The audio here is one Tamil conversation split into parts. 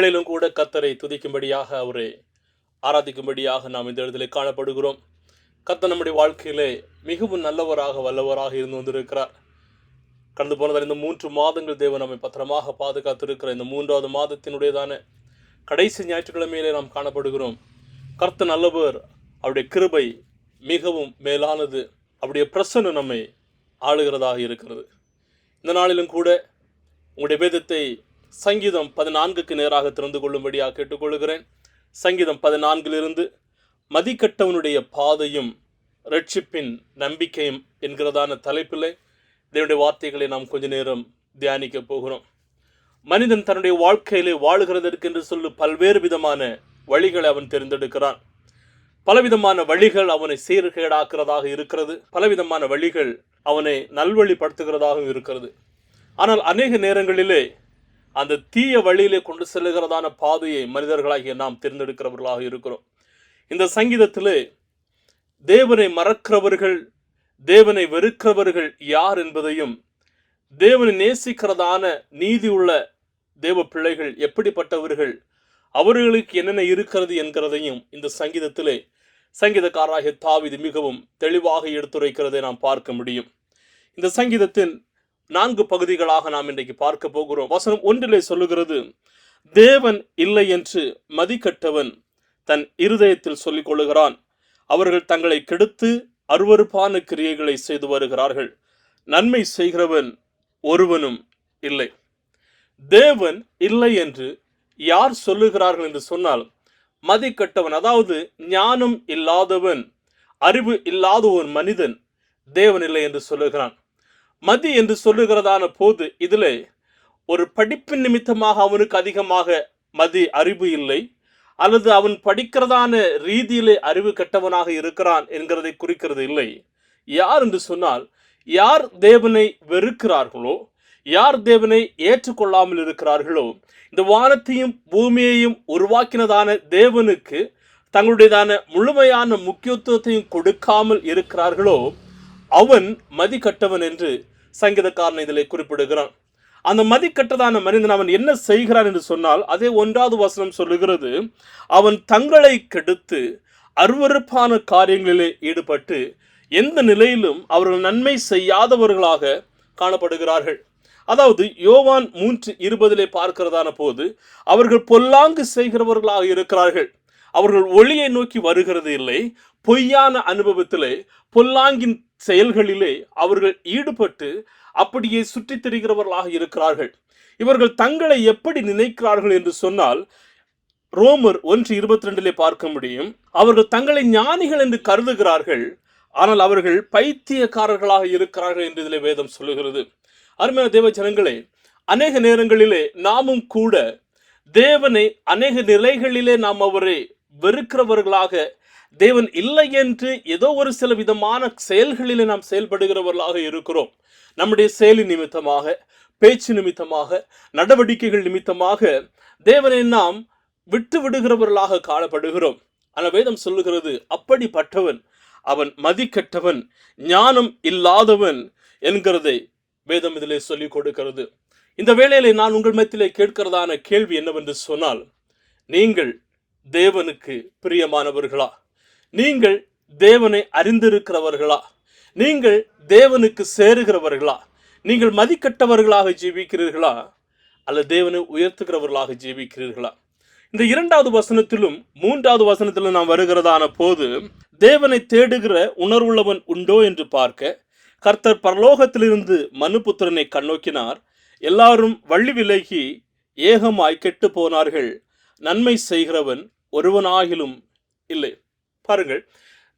வேளையிலும் கூட கத்தரை துதிக்கும்படியாக அவரை ஆராதிக்கும்படியாக நாம் இந்த இடத்திலே காணப்படுகிறோம். கத்த நம்முடைய வாழ்க்கையிலே மிகவும் நல்லவராக வல்லவராக இருந்து வந்திருக்கிறார். கடந்து போனதால் இந்த மூன்று மாதங்கள் தேவன் நம்மை பத்திரமாக பாதுகாத்திருக்கிற இந்த மூன்றாவது மாதத்தினுடையதான கடைசி ஞாயிற்றுக்கிழமையிலே நாம் காணப்படுகிறோம். கர்த்த நல்லவர் அவருடைய கிருபை மிகவும் மேலானது. அவருடைய பிரசன்னம் நம்மை ஆளுகிறதாக இருக்கிறது. இந்த நாளிலும் கூட உங்களுடைய வேதத்தை சங்கீதம் பதினான்குக்கு நேராக திறந்து கொள்ளும்படியாக கேட்டுக்கொள்கிறேன். சங்கீதம் பதினான்கிலிருந்து மதிக்கட்டவனுடைய பாதையும் ரட்சிப்பின் நம்பிக்கையும் என்கிறதான தலைப்பில் இதனுடைய வார்த்தைகளை நாம் கொஞ்ச நேரம் தியானிக்க போகிறோம். மனிதன் தன்னுடைய வாழ்க்கையிலே வாழ்கிறதற்கு என்று சொல்லி பல்வேறு விதமான வழிகளை அவன் தேர்ந்தெடுக்கிறான். பலவிதமான வழிகள் அவனை சீர்கேடாக்குறதாக இருக்கிறது. பலவிதமான வழிகள் அவனை நல்வழிப்படுத்துகிறதாகவும் இருக்கிறது. ஆனால் அநேக நேரங்களிலே அந்த தீய வழியிலே கொண்டு செல்லுகிறதான பாதையை மனிதர்களாகிய நாம் தேர்ந்தெடுக்கிறவர்களாக இருக்கிறோம். இந்த சங்கீதத்திலே தேவனை மறக்கிறவர்கள் தேவனை வெறுக்கிறவர்கள் யார் என்பதையும் தேவனை நேசிக்கிறதான நீதியுள்ள தேவ பிள்ளைகள் எப்படிப்பட்டவர்கள் அவர்களுக்கு என்னென்ன இருக்கிறது என்கிறதையும் இந்த சங்கீதத்திலே சங்கீதக்காராகிய தாவிது மிகவும் தெளிவாக எடுத்துரைக்கிறதை நாம் பார்க்க முடியும். இந்த சங்கீதத்தின் நான்கு பகுதிகளாக நாம் இன்றைக்கு பார்க்க போகிறோம். வசனம் ஒன்றிலே சொல்லுகிறது தேவன் இல்லை என்று மதிக்கட்டவன் தன் இருதயத்தில் சொல்லிக் கொள்ளுகிறான். அவர்கள் தங்களை கெடுத்து அருவருப்பான கிரியைகளை செய்து வருகிறார்கள். நன்மை செய்கிறவன் ஒருவனும் இல்லை. தேவன் இல்லை என்று யார் சொல்லுகிறார்கள் என்று சொன்னால் மதிக்கட்டவன் அதாவது ஞானம் இல்லாதவன் அறிவு இல்லாத ஒரு மனிதன் தேவன் இல்லை என்று சொல்லுகிறான். மதி என்று சொல்லுகிறதான போது இதில் ஒரு படிப்பின் நிமித்தமாக அவனுக்கு அதிகமாக மதி அறிவு இல்லை அல்லது அவன் படிக்கிறதான ரீதியிலே அறிவு கெட்டவனாக இருக்கிறான் என்கிறதை குறிக்கிறது இல்லை. யார் என்று சொன்னால் யார் தேவனை வெறுக்கிறார்களோ யார் தேவனை ஏற்றுக்கொள்ளாமல் இருக்கிறார்களோ இந்த வானத்தையும் பூமியையும் உருவாக்கினதான தேவனுக்கு தங்களுடையதான முழுமையான முக்கியத்துவத்தையும் கொடுக்காமல் இருக்கிறார்களோ அவன் மதிக்கட்டவன் என்று சங்கீதக்காரன் இதில் குறிப்பிடுகிறான். அந்த மதிக்கட்டதான மனிதன் அவன் என்ன செய்கிறான் என்று சொன்னால் அதே ஒன்றாவது வசனம் சொல்லுகிறது அவன் தங்களை கெடுத்து அருவருப்பான காரியங்களிலே ஈடுபட்டு எந்த நிலையிலும் அவர்கள் நன்மை செய்யாதவர்களாக காணப்படுகிறார்கள். அதாவது யோவான் மூன்று இருபதிலே பார்க்கிறதான போது அவர்கள் பொல்லாங்கு செய்கிறவர்களாக இருக்கிறார்கள். அவர்கள் ஒளியை நோக்கி வருகிறது இல்லை பொய்யான அனுபவத்திலே பொல்லாங்கின் செயல்களிலே அவர்கள் ஈடுபட்டு அப்படியே சுற்றித் திரிகிறவர்களாக இருக்கிறார்கள். இவர்கள் தங்களை எப்படி நினைக்கிறார்கள் என்று சொன்னால் ரோமர் ஒன்று இருபத்தி ரெண்டிலே பார்க்க முடியும். அவர்கள் தங்களை ஞானிகள் என்று கருதுகிறார்கள். ஆனால் அவர்கள் பைத்தியக்காரர்களாக இருக்கிறார்கள் என்று இதிலே வேதம் சொல்லுகிறது. அருமையான தேவ ஜனங்களே அநேக நேரங்களிலே நாமும் கூட தேவனை அநேக நிலைகளிலே நாம் அவரை வெறுக்கிறவர்களாக தேவன் இல்லை என்று ஏதோ ஒரு சில விதமான செயல்களிலே நாம் செயல்படுகிறவர்களாக இருக்கிறோம். நம்முடைய செயலின் நிமித்தமாக பேச்சு நிமித்தமாக நடவடிக்கைகள் நிமித்தமாக தேவனை நாம் விட்டு விடுகிறவர்களாக காணப்படுகிறோம். ஆனால் வேதம் சொல்லுகிறது அப்படிப்பட்டவன் அவன் மதிக்கட்டவன் ஞானம் இல்லாதவன் என்கிறதை வேதம் இதிலே சொல்லிக் கொடுக்கிறது. இந்த வேளையிலே நான் உங்கள் மத்தியிலே கேட்கிறதான கேள்வி என்னவென்று சொன்னால் நீங்கள் தேவனுக்கு பிரியமானவர்களா? நீங்கள் தேவனை அறிந்திருக்கிறவர்களா? நீங்கள் தேவனுக்கு சேருகிறவர்களா? நீங்கள் மதிக்கட்டவர்களாக ஜீவிக்கிறீர்களா? அல்லது தேவனை உயர்த்துகிறவர்களாக ஜீவிக்கிறீர்களா? இந்த இரண்டாவது வசனத்திலும் மூன்றாவது வசனத்திலும் நாம் வருகிறதான போது தேவனை தேடுகிற உணர்வுள்ளவன் உண்டோ என்று பார்க்க கர்த்தர் பரலோகத்திலிருந்து மனுபுத்திரனை கண்ணோக்கினார். எல்லாரும் வள்ளி விலகி ஏகமாய் கெட்டு போனார்கள். நன்மை செய்கிறவன் ஒருவனாகிலும் இல்லை. பாருங்கள்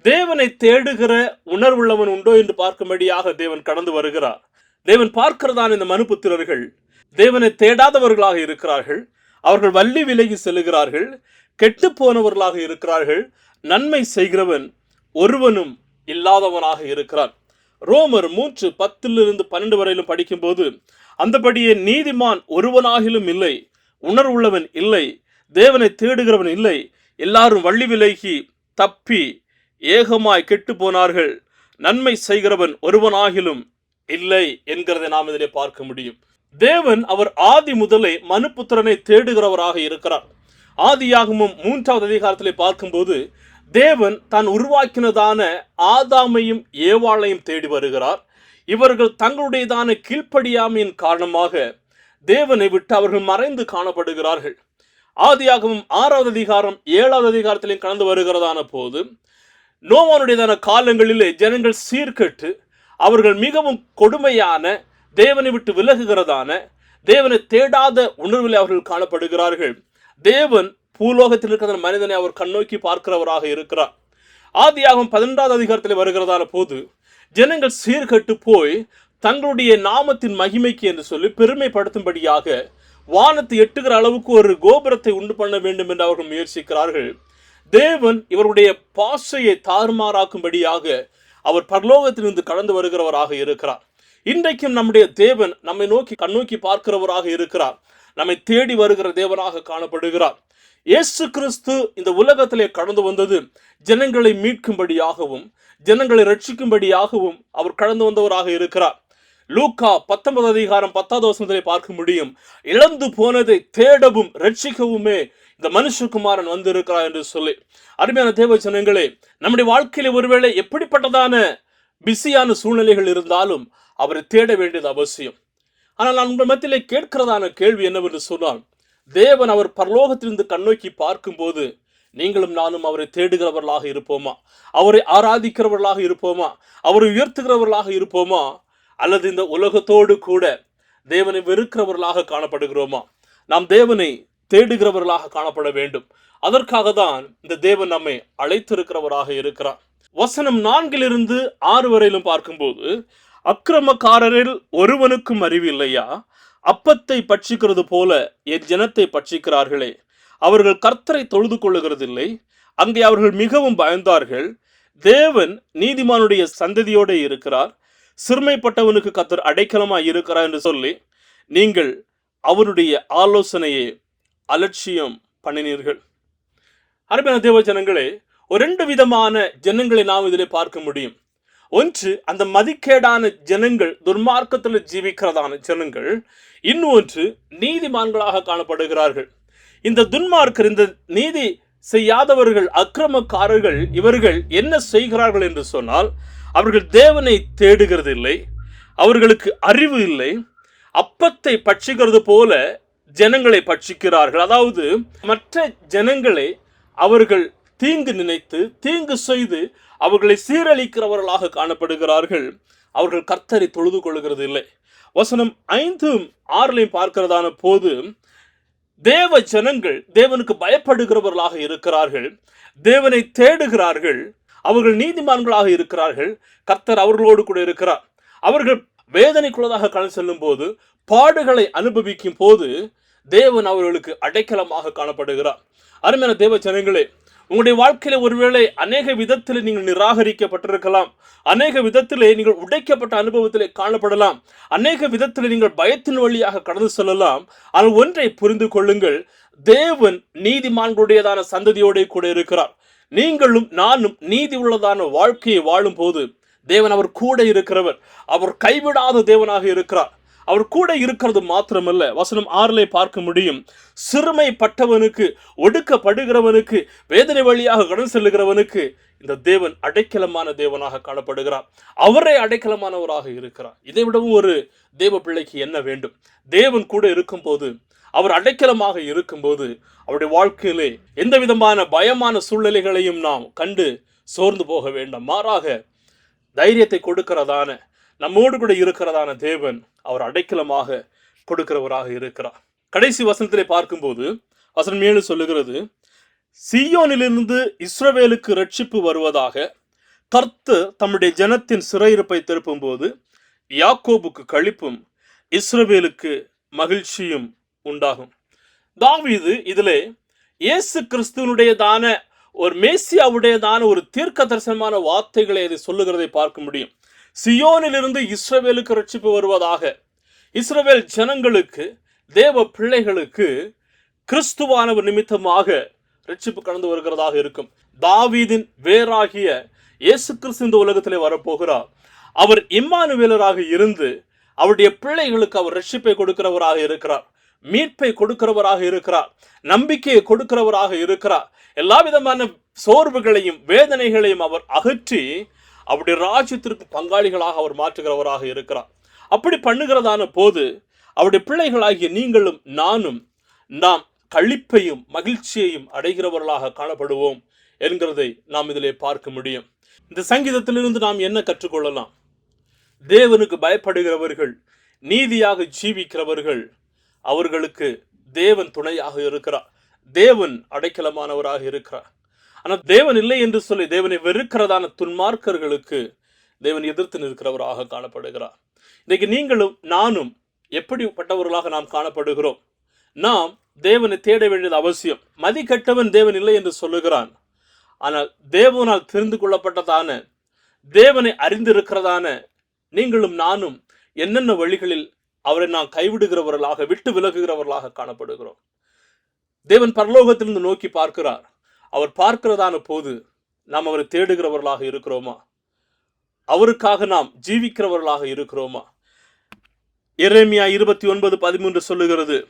தேவனை தேடுகிற உணர்வுள்ளவன் உண்டோ என்று பார்க்கும்படியாக தேவன் கடந்து வருகிறார். தேவன் பார்க்கிறதான் இந்த மனுபுத்திரர்கள் தேவனை தேடாதவர்களாக இருக்கிறார்கள். அவர்கள் வள்ளி விலகி செல்கிறார்கள் கெட்டு போனவர்களாக இருக்கிறார்கள். நன்மை செய்கிறவன் ஒருவனும் இல்லாதவனாக இருக்கிறான். ரோமர் மூன்று பத்திலிருந்து பன்னெண்டு வரையிலும் படிக்கும்போது அந்தபடியே நீதிமான் ஒருவனாகிலும் இல்லை உணர்வுள்ளவன் இல்லை தேவனை தேடுகிறவன் இல்லை எல்லாரும் வள்ளி விலகி தப்பி ஏகமாய் கெட்டு போனார்கள் நன்மை செய்கிறவன் ஒருவனாகிலும் இல்லை என்கிறதை நாம் இதிலே பார்க்க முடியும். தேவன் அவர் ஆதி முதலே மனுப்புத்திரனை தேடுகிறவராக இருக்கிறார். ஆதியாகமும் மூன்றாவது அதிகாரத்திலே பார்க்கும்போது தேவன் தான் உருவாக்கினதான ஆதாமையும் ஏவாளையும் தேடி வருகிறார். இவர்கள் தங்களுடையதான கீழ்ப்படியாமையின் காரணமாக தேவனை விட்டு அவர்கள் மறைந்து காணப்படுகிறார்கள். ஆதியாகவும் ஆறாவது அதிகாரம் ஏழாவது அதிகாரத்திலையும் கலந்து வருகிறதான போது நோவானுடையதான காலங்களிலே ஜனங்கள் சீர்கெட்டு அவர்கள் மிகவும் கொடுமையான தேவனை விட்டு விலகுகிறதான தேவனை தேடாத உணர்வில் அவர்கள் காணப்படுகிறார்கள். தேவன் பூலோகத்தில் இருக்கிற மனிதனை அவர் கண்ணோக்கி பார்க்கிறவராக இருக்கிறார். ஆதியாகும் பதினெண்டாவது அதிகாரத்தில் வருகிறதான போது ஜனங்கள் சீர்கட்டு போய் தங்களுடைய நாமத்தின் மகிமைக்கு என்று சொல்லி பெருமைப்படுத்தும்படியாக வானத்தை எட்டுகிற அளவுக்கு ஒரு கோபுரத்தை உண்டு பண்ண வேண்டும் என்று அவர்கள் முயற்சிக்கிறார்கள். தேவன் இவருடைய பாசையை தாறுமாறாக்கும்படியாக அவர் பரலோகத்திலிருந்து கடந்து வருகிறவராக இருக்கிறார். இன்றைக்கும் நம்முடைய தேவன் நம்மை நோக்கி கண்ணோக்கி பார்க்கிறவராக இருக்கிறார். நம்மை தேடி வருகிற தேவனாக காணப்படுகிறார். இயேசு கிறிஸ்து இந்த உலகத்திலே கடந்து வந்தது ஜனங்களை மீட்கும்படியாகவும் ஜனங்களை ரட்சிக்கும்படியாகவும் அவர் கடந்து வந்தவராக இருக்கிறார். லூக்கா பத்தொன்பது அதிகாரம் பத்தாவது வசனத்திலே பார்க்க முடியும். இழந்து போனதை தேடவும் ரட்சிக்கவுமே இந்த மனுஷகுமாரன் வந்திருக்கிறார் என்று சொல்லி. அருமையான தேவ ஜனங்களே நம்முடைய வாழ்க்கையில ஒருவேளை எப்படிப்பட்டதான பிஸியான சூழ்நிலைகள் இருந்தாலும் அவரை தேட வேண்டியது அவசியம். ஆனால் நான் உங்கள் மத்தியிலே கேட்கிறதான கேள்வி என்னவென்று சொன்னால் தேவன் அவர் பரலோகத்திலிருந்து கண்ணோக்கி பார்க்கும்போது நீங்களும் நானும் அவரை தேடுகிறவர்களாக இருப்போமா? அவரை ஆராதிக்கிறவர்களாக இருப்போமா? அவரை உயர்த்துகிறவர்களாக இருப்போமா? அல்லது இந்த உலகத்தோடு கூட தேவனை வெறுக்கிறவர்களாக காணப்படுகிறோமா? நாம் தேவனை தேடுகிறவர்களாக காணப்பட வேண்டும். அதற்காக தான் இந்த தேவன் நம்மை அழைத்திருக்கிறவராக இருக்கிறார். வசனம் நான்கிலிருந்து ஆறு வரையிலும் பார்க்கும்போது அக்கிரமக்காரரில் ஒருவனுக்கும் அறிவு இல்லையா அப்பத்தை பட்சிக்கிறது போல என் ஜனத்தை பட்சிக்கிறார்களே. அவர்கள் கர்த்தரை தொழுது கொள்ளுகிறதில்லை. அங்கே அவர்கள் மிகவும் பயந்தார்கள். தேவன் நீதிமானுடைய சந்ததியோடு இருக்கிறார். சிறுமைப்பட்டவனுக்கு கத்தர் அடைக்கலமாக இருக்கிறார் என்று சொல்லி நீங்கள் அவருடைய ஆலோசனையை அலட்சியம் பண்ணினீர்கள். அருமையான தேவ ஜனங்களே ஒரு ரெண்டு விதமான ஜனங்களை நாம் இதில் பார்க்க முடியும். ஒன்று அந்த மதிக்கேடான ஜனங்கள் துர்மார்க்கத்தில் ஜீவிக்கிறதான ஜனங்கள் இன்னொன்று நீதிமான்களாக காணப்படுகிறார்கள். இந்த துன்மார்க்கர் இந்த நீதி செய்யாதவர்கள் அக்கிரமக்காரர்கள் இவர்கள் என்ன செய்கிறார்கள் என்று சொன்னால் அவர்கள் தேவனை தேடுகிறது இல்லை அவர்களுக்கு அறிவு இல்லை. அப்பத்தை பட்சிக்கிறது போல ஜனங்களை பட்சிக்கிறார்கள். அதாவது மற்ற ஜனங்களை அவர்கள் தீங்கு நினைத்து தீங்கு செய்து அவர்களை சீரழிக்கிறவர்களாக காணப்படுகிறார்கள். அவர்கள் கர்த்தரை தொழுது கொள்கிறது இல்லை வசனம் ஐந்தும் ஆறுலையும் பார்க்கிறதான போது தேவ ஜனங்கள் தேவனுக்கு பயப்படுகிறவர்களாக இருக்கிறார்கள். தேவனை தேடுகிறார்கள். அவர்கள் நீதிமான்களாக இருக்கிறார்கள். கர்த்தர் அவர்களோடு கூட இருக்கிறார். அவர்கள் வேதனைக்குள்ளதாக கடந்து செல்லும் போது பாடுகளை அனுபவிக்கும் போது தேவன் அவர்களுக்கு அடைக்கலமாக காணப்படுகிறார். அருமையான தேவ ஜனங்களே உங்களுடைய வாழ்க்கையில ஒருவேளை அநேக விதத்தில் நீங்கள் நிராகரிக்கப்பட்டிருக்கலாம். அநேக விதத்திலே நீங்கள் உடைக்கப்பட்ட அனுபவத்திலே காணப்படலாம். அநேக விதத்தில் நீங்கள் பயத்தின் வழியாக கடந்து செல்லலாம். ஆனால் ஒன்றை புரிந்து கொள்ளுங்கள் தேவன் நீதிமான்களுடையதான சந்ததியோட கூட இருக்கிறார். நீங்களும் நானும் நீதி உள்ளதான வாழ்க்கையை வாழும் போது தேவன் அவர் கூட இருக்கிறவர். அவர் கைவிடாத தேவனாக இருக்கிறார். அவர் கூட இருக்கிறது மாத்திரமல்ல. வசனம் ஆறிலே பார்க்க முடியும். சிறுமைப்பட்டவனுக்கு ஒடுக்கப்படுகிறவனுக்கு வேதனை வழியாக கடன் செல்லுகிறவனுக்கு இந்த தேவன் அடைக்கலமான தேவனாக காணப்படுகிறார். அவரே அடைக்கலமானவராக இருக்கிறார். இதை விடவும் ஒரு தேவ பிள்ளைக்கு என்ன வேண்டும்? தேவன் கூட இருக்கும்போது அவர் அடைக்கலமாக இருக்கும்போது அவருடைய வாழ்க்கையிலே எந்த விதமான பயமான சூழ்நிலைகளையும் நாம் கண்டு சோர்ந்து போக வேண்டாம். மாறாக தைரியத்தை கொடுக்கிறதான நம்மோடு கூட இருக்கிறதான தேவன் அவர் அடைக்கலமாக கொடுக்கிறவராக இருக்கிறார். கடைசி வசனத்திலே பார்க்கும்போது வசனம் மேலும் சொல்லுகிறது சியோனிலிருந்து இஸ்ரவேலுக்கு ரட்சிப்பு வருவதாக கர்த்து தம்முடைய ஜனத்தின் சிறையிருப்பை திருப்பும்போது யாக்கோபுக்கு கழிப்பும் இஸ்ரவேலுக்கு மகிழ்ச்சியும் உண்டாகும். தாவீது இதிலே இயேசு கிறிஸ்துவனுடையதான ஒரு மேசியாவுடையதான ஒரு தீர்க்க தரிசனமான வார்த்தைகளை அதை சொல்லுகிறதை பார்க்க முடியும். சியோனிலிருந்து இஸ்ரவேலுக்கு ரட்சிப்பு வருவதாக. இஸ்ரவேல் ஜனங்களுக்கு தேவ பிள்ளைகளுக்கு கிறிஸ்துவானவர் நிமித்தமாக ரட்சிப்பு கடந்து வருகிறதாக இருக்கும். தாவீதின் வேறாகிய இயேசு கிறிஸ்து இந்த உலகத்திலே வரப்போகிறார். அவர் இம்மானுவேலராக இருந்து அவருடைய பிள்ளைகளுக்கு அவர் ரட்சிப்பை கொடுக்கிறவராக இருக்கிறார். மீட்பை கொடுக்கிறவராக இருக்கிறார் நம்பிக்கையை கொடுக்கிறவராக இருக்கிறார். எல்லா விதமான சோர்வுகளையும் வேதனைகளையும் அவர் அகற்றி அவருடைய ராஜ்யத்திற்கு பங்காளிகளாக அவர் மாற்றுகிறவராக இருக்கிறார். அப்படி பண்ணுகிறதான போது அவருடைய பிள்ளைகளாகிய நீங்களும் நானும் நாம் களிப்பையும் மகிழ்ச்சியையும் அடைகிறவர்களாக காணப்படுவோம் என்கிறதை நாம் இதிலே பார்க்க முடியும். இந்த சங்கீதத்திலிருந்து நாம் என்ன கற்றுக்கொள்ளலாம்? தேவனுக்கு பயப்படுகிறவர்கள் நீதியாக ஜீவிக்கிறவர்கள் அவர்களுக்கு தேவன் துணையாக இருக்கிறார். தேவன் அடைக்கலமானவராக இருக்கிறார். ஆனால் தேவன் இல்லை என்று சொல்லி தேவனை வெறுக்கிறதான துன்மார்க்கர்களுக்கு தேவன் எதிர்த்து நிற்கிறவராக காணப்படுகிறார். இன்றைக்கு நீங்களும் நானும் எப்படிப்பட்டவர்களாக நாம் காணப்படுகிறோம்? நாம் தேவனை தேட வேண்டியது அவசியம். மதிக்கட்டவன் தேவன் இல்லை என்று சொல்லுகிறான். ஆனால் தேவனால் தெரிந்து கொள்ளப்பட்டதான தேவனை அறிந்திருக்கிறதான நீங்களும் நானும் என்னென்ன வழிகளில் அவரை நாம் கைவிடுகிறவர்களாக விட்டு விலகுகிறவர்களாக காணப்படுகிறோம். தேவன் பரலோகத்திலிருந்து நோக்கி பார்க்கிறார். அவர் பார்க்கிறதான போது நாம் அவரை தேடுகிறவர்களாக இருக்கிறோமா? அவருக்காக நாம் ஜீவிக்கிறவர்களாக இருக்கிறோமா? எரேமியா இருபத்தி ஒன்பது பதிமூன்று சொல்லுகிறது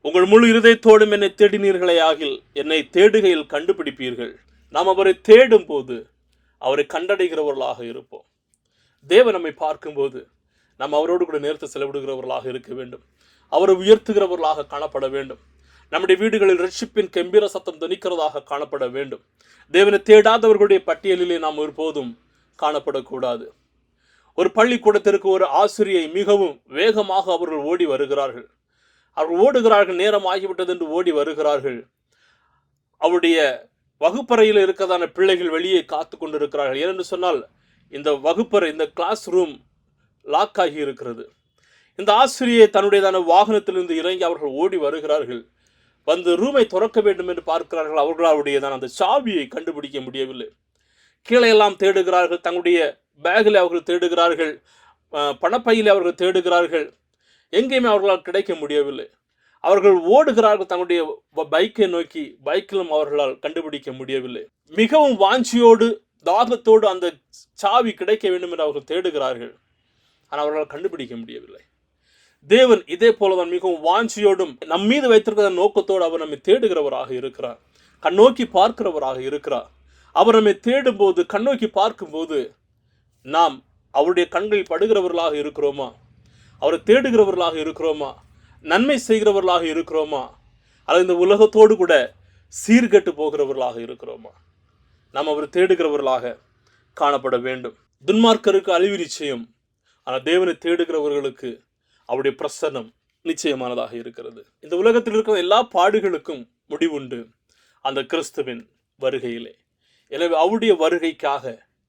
உங்கள் முழு இருதயத்தோடும் என்னை தேடினீர்களே ஆகில் என்னை தேடுகையில் கண்டுபிடிப்பீர்கள். நாம் அவரை தேடும் போது அவரை கண்டடைகிறவர்களாக இருப்போம். தேவன் நம்மை பார்க்கும்போது நாம் அவரோடு கூட நேரத்தை செலவிடுகிறவர்களாக இருக்க வேண்டும். அவரை உயர்த்துகிறவர்களாக காணப்பட வேண்டும். நம்முடைய வீடுகளில் ரட்சிப்பின் கம்பீர சத்தம் துணிக்கிறதாக காணப்பட வேண்டும். தேவனை தேடாதவர்களுடைய பட்டியலிலே நாம் ஒருபோதும் காணப்படக்கூடாது. ஒரு பள்ளிக்கூடத்திற்கு ஒரு ஆசிரியை மிகவும் வேகமாக அவர்கள் ஓடி வருகிறார்கள். அவர்கள் ஓடுகிறார்கள் நேரம் ஆகிவிட்டது என்று ஓடி வருகிறார்கள். அவருடைய வகுப்பறையில் இருக்கிறதான பிள்ளைகள் வெளியே காத்து கொண்டிருக்கிறார்கள். ஏனென்று சொன்னால் இந்த வகுப்பறை இந்த கிளாஸ் ரூம் லாக் ஆகி இருக்கிறது. இந்த ஆசிரியை தன்னுடையதான வாகனத்திலிருந்து இறங்கி அவர்கள் ஓடி வருகிறார்கள். வந்து ரூமை திறக்க வேண்டும் என்று பார்க்கிறார்கள். அவர்களுடையதான அந்த சாவியை கண்டுபிடிக்க முடியவில்லை. கீழே எல்லாம் தேடுகிறார்கள். தங்களுடைய பேக்கில் அவர்கள் தேடுகிறார்கள். பணப்பையில் அவர்கள் தேடுகிறார்கள். எங்கேயுமே அவர்களால் கிடைக்க முடியவில்லை. அவர்கள் ஓடுகிறார்கள். தங்களுடைய பைக்கை நோக்கி பைக்கிலும் அவர்களால் கண்டுபிடிக்க முடியவில்லை. மிகவும் வாஞ்சியோடு தாகத்தோடு அந்த சாவி கிடைக்க வேண்டும் என்று அவர்கள் தேடுகிறார்கள். ஆனால் அவர்களால் கண்டுபிடிக்க முடியவில்லை. தேவன் இதே போலதான் மிகவும் வாஞ்சியோடும் நம் மீது வைத்திருக்கிற நோக்கத்தோடு அவர் நம்மை தேடுகிறவராக இருக்கிறார். கண்ணோக்கி பார்க்கிறவராக இருக்கிறார். அவர் நம்மை தேடும்போது கண்ணோக்கி பார்க்கும்போது நாம் அவருடைய கண்களில் படுகிறவர்களாக இருக்கிறோமா? அவரை தேடுகிறவர்களாக இருக்கிறோமா? நன்மை செய்கிறவர்களாக இருக்கிறோமா? அல்லது இந்த உலகத்தோடு கூட சீர்கெட்டு போகிறவர்களாக இருக்கிறோமா? நாம் அவர் தேடுகிறவர்களாக காணப்பட வேண்டும். துன்மார்க்கருக்கு அழிவு நிச்சயம். ஆனால் தேவனை தேடுகிறவர்களுக்கு அவருடைய பிரசன்னம் நிச்சயமானதாக இருக்கிறது. இந்த உலகத்தில் இருக்கிற எல்லா பாடுகளுக்கும் முடிவுண்டு அந்த கிறிஸ்துவின் வருகையிலே. எனவே அவருடைய வருகைக்காக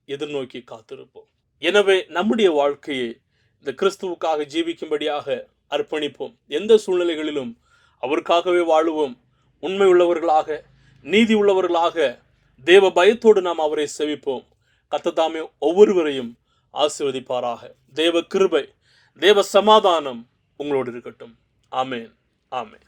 எதிர்நோக்கி காத்திருப்போம். எனவே நம்முடைய வாழ்க்கையை இந்த கிறிஸ்துவுக்காக ஜீவிக்கும்படியாக அர்ப்பணிப்போம். எந்த சூழ்நிலைகளிலும் அவருக்காகவே வாழுவோம். உண்மை உள்ளவர்களாக நீதி உள்ளவர்களாக தேவ பயத்தோடு நாம் அவரை செவிப்போம். கத்ததாமே ஒவ்வொருவரையும் ஆசிர்வதிப்பாராக. தேவ கிருபை தேவ சமாதானம் உங்களோடு இருக்கட்டும். ஆமேன் ஆமேன்.